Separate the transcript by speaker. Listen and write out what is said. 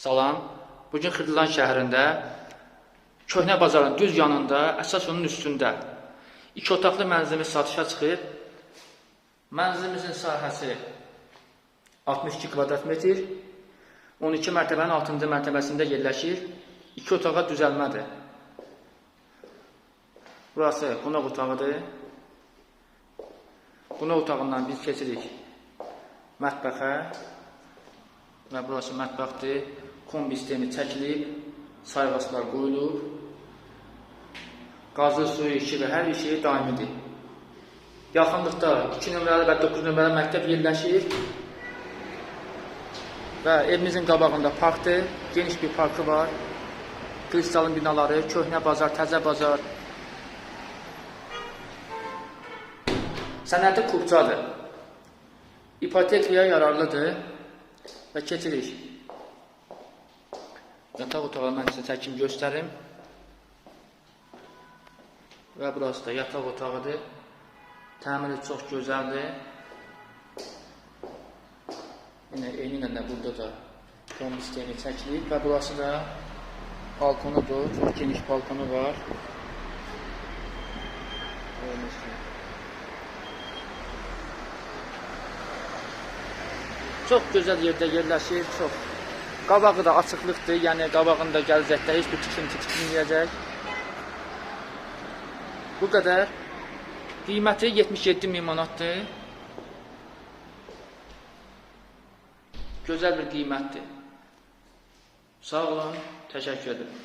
Speaker 1: Salam. Bugün Xırdalan şəhərində Köhnə bazarın düz yanında, əsas onun üstündə iki otaqlı mənzilimiz satışa çıxır. Mənzilimizin sahəsi 62 kvadrat metr, 12 mərtəbənin 6-cı mərtəbəsində yerləşir. İki otağa düzəlmədir. Burası qonaq otağıdır. Qonaq otağından biz keçirik mətbəxə və burası mətbəxdir. Kombi sistemi çəkilib, sayğaclar qoyulub. Qazı, suyu, işığı, hər bir şey daimidir. Yaxınlıqda 2 nömrəli və 9 nömrəli məktəb yerləşir. Və evimizin qabağında parkdır. Geniş bir parkı var. Kristalın binaları, köhnə bazar, təzə bazar. Sənəti kubcadır. İpotekliyə yararlıdır və keçirik. Yataq otağı mən sizə çəkim göstərim. Və burası da yataq otağıdır. Təmiri çox gözəldir. Yine eyni ilə də burada da kombi sistemi çəkilib və burası da balkonudur. Çox geniş balkonu var. Gördüyünüz kimi. Çox gözəl yerdə yerləşir, çox. Qabağı da açıqlıqdır, yəni qabağında gələcəkdə heç bir tikinti tikilməyəcək. Bu qədər. Qiyməti 77 min manatdır. Gözəl bir qiymətdir. Sağ olun, təşəkkür edirəm.